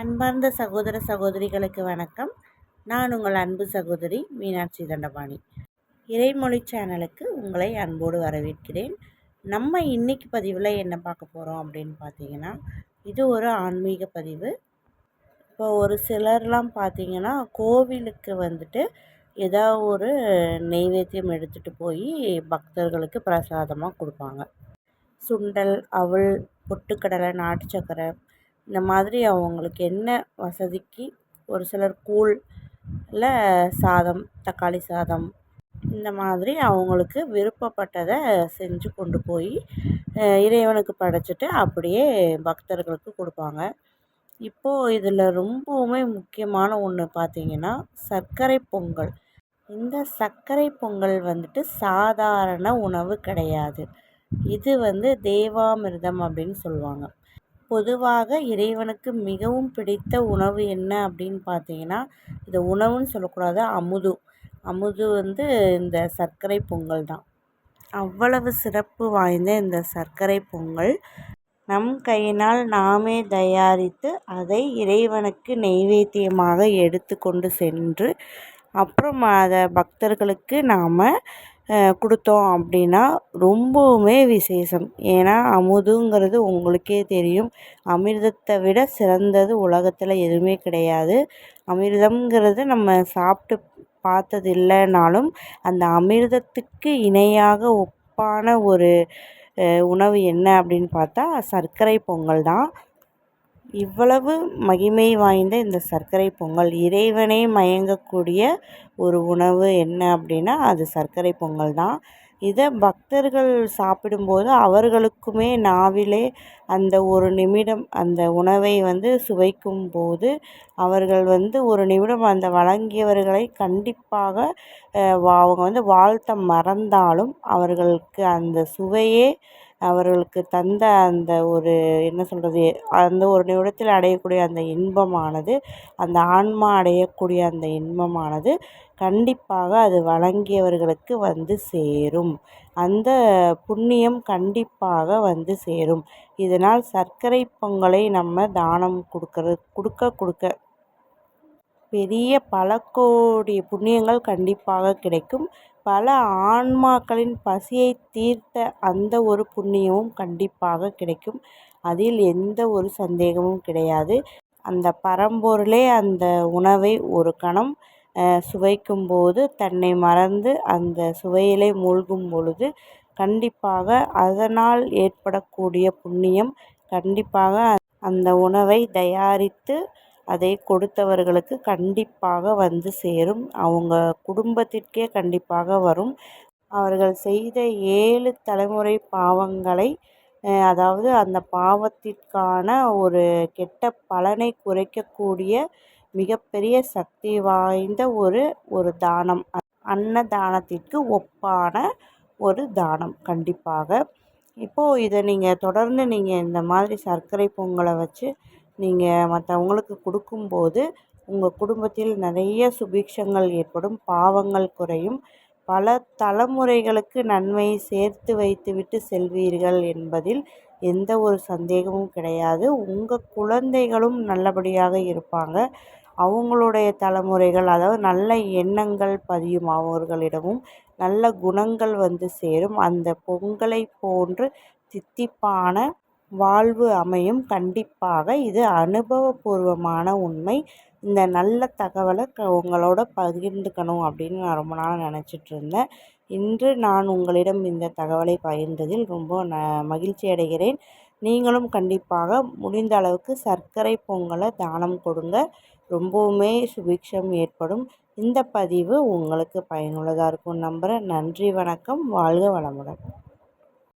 அன்பார்ந்த சகோதர சகோதரிகளுக்கு வணக்கம். நான் உங்கள் அன்பு சகோதரி மீனாட்சி தண்டபாணி. இறைமொழி சேனலுக்கு உங்களை அன்போடு வரவேற்கிறேன். நம்ம இன்னைக்கு பதிவில் என்ன பார்க்க போகிறோம் அப்படின்னு பார்த்தீங்கன்னா இது ஒரு ஆன்மீக பதிவு. இப்போ ஒரு சிலர்லாம் பார்த்தீங்கன்னா கோவிலுக்கு வந்துட்டு ஏதாவது ஒரு நெய்வேத்தியம் எடுத்துகிட்டு போய் பக்தர்களுக்கு பிரசாதமாக கொடுப்பாங்க. சுண்டல் அவள் பொட்டுக்கடலை நாட்டு சக்கரை இந்த மாதிரி அவங்களுக்கு என்ன வசதிக்கு ஒரு சிலர் கூழ் இல்லை சாதம் தக்காளி சாதம் இந்த மாதிரி அவங்களுக்கு விருப்பப்பட்டதை செஞ்சு கொண்டு போய் இறைவனுக்கு படைச்சிட்டு அப்படியே பக்தர்களுக்கு கொடுப்பாங்க. இப்போது இதில் ரொம்பவுமே முக்கியமான ஒன்று பார்த்திங்கன்னா சர்க்கரை பொங்கல். இந்த சர்க்கரை பொங்கல் வந்துட்டு சாதாரண உணவு கிடையாது. இது வந்து தேவாமிர்தம் அப்படின்னு சொல்லுவாங்க. பொதுவாக இறைவனுக்கு மிகவும் பிடித்த உணவு என்ன அப்படின்னு பார்த்தீங்கன்னா இது உணவுன்னு சொல்லக்கூடாது அமுது. அமுது வந்து இந்த சர்க்கரை பொங்கல் தான். அவ்வளவு சிறப்பு வாய்ந்த இந்த சர்க்கரை பொங்கல். நம் கையினால் நாமே தயாரித்து அதை இறைவனுக்கு நெய்வேத்தியமாக எடுத்து கொண்டு சென்று அப்புறம் அதை பக்தர்களுக்கு நாம் கொடுத்தோம் அப்படின்னா ரொம்பவுமே விசேஷம். ஏன்னா அமுதுங்கிறது உங்களுக்கே தெரியும். அமிர்தத்தை விட சிறந்தது உலகத்தில் எதுவுமே கிடையாது. அமிர்தம்ங்கிறது நம்ம சாப்பிட்டு பார்த்தது இல்லைனாலும் அந்த அமிர்தத்துக்கு இணையாக ஒப்பான ஒரு உணவு என்ன அப்படின்னு பார்த்தா சர்க்கரை பொங்கல் தான். இவ்வளவு மகிமை வாய்ந்த இந்த சர்க்கரை பொங்கல். இறைவனே மயங்கக்கூடிய ஒரு உணவு என்ன அப்படின்னா அது சர்க்கரை பொங்கல் தான். இதை பக்தர்கள் சாப்பிடும்போது அவர்களுக்குமே நாவிலே அந்த ஒரு நிமிடம் அந்த உணவை வந்து சுவைக்கும் போது அவர்கள் வந்து ஒரு நிமிடம் அந்த வழங்கியவர்களை கண்டிப்பாக அவங்க வந்து வாழ்த்த மறந்தாலும் அவர்களுக்கு அந்த சுவையே அவர்களுக்கு தந்த அந்த ஒரு என்ன சொல்கிறது அந்த ஒரு நிமிடத்தில் அடையக்கூடிய அந்த இன்பமானது அந்த ஆன்மா அடையக்கூடிய அந்த இன்பமானது கண்டிப்பாக அது வழங்கியவர்களுக்கு வந்து சேரும். அந்த புண்ணியம் கண்டிப்பாக வந்து சேரும். இதனால் சர்க்கரை பொங்கலை நம்ம தானம் கொடுக்கறது கொடுக்க கொடுக்க பெரிய பல கோடி புண்ணியங்கள் கண்டிப்பாக கிடைக்கும். பல ஆன்மாக்களின் பசியை தீர்த்த அந்த ஒரு புண்ணியமும் கண்டிப்பாக கிடைக்கும். அதில் எந்த ஒரு சந்தேகமும் கிடையாது. அந்த பரம்பொருளே அந்த உணவை ஒரு கணம் சுவைக்கும்போது தன்னை மறந்து அந்த சுவையிலே மூழ்கும் பொழுது கண்டிப்பாக அதனால் ஏற்படக்கூடிய புண்ணியம் கண்டிப்பாக அந்த உணவை தயாரித்து அதை கொடுத்தவர்களுக்கு கண்டிப்பாக வந்து சேரும். அவங்க குடும்பத்திற்கே கண்டிப்பாக வரும். அவர்கள் செய்த ஏழு தலைமுறை பாவங்களை அதாவது அந்த பாவத்திற்கான ஒரு கெட்ட பலனை குறைக்கக்கூடிய மிகப்பெரிய சக்தி வாய்ந்த ஒரு ஒரு தானம். அன்னதானத்திற்கு ஒப்பான ஒரு தானம் கண்டிப்பாக. இப்போது இதை நீங்கள் தொடர்ந்து நீங்கள் இந்த மாதிரி சர்க்கரை பொங்கலை வச்சு நீங்கள் மற்றவங்களுக்கு கொடுக்கும்போது உங்கள் குடும்பத்தில் நிறைய சுபிக்ஷங்கள் ஏற்படும் பாவங்கள் குறையும். பல தலைமுறைகளுக்கு நன்மையை சேர்த்து வைத்துவிட்டு செல்வீர்கள் என்பதில் எந்த ஒரு சந்தேகமும் கிடையாது. உங்கள் குழந்தைகளும் நல்லபடியாக இருப்பாங்க. அவங்களுடைய தலைமுறைகள் அதாவது நல்ல எண்ணங்கள் பதியும் அவர்களிடமும் நல்ல குணங்கள் வந்து சேரும். அந்த பொங்கலை போன்று தித்திப்பான வாழ்வு அமையும். கண்டிப்பாக இது அனுபவபூர்வமான உண்மை. இந்த நல்ல தகவலை க உங்களோட பகிர்ந்துக்கணும் அப்படின்னு நான் ரொம்ப நாளாக நினச்சிட்ருந்தேன் இன்று நான் உங்களிடம் இந்த தகவலை பகிர்ந்ததில் ரொம்ப ந மகிழ்ச்சி அடைகிறேன். நீங்களும் கண்டிப்பாக முடிந்த அளவுக்கு சர்க்கரை பொங்கலை தானம் கொடுங்க. ரொம்பவுமே சுபிக்ஷம் ஏற்படும். இந்த பதிவு உங்களுக்கு பயனுள்ளதாக இருக்கும் நம்புகிறேன் நன்றி வணக்கம். வாழ்க வளமுடன்.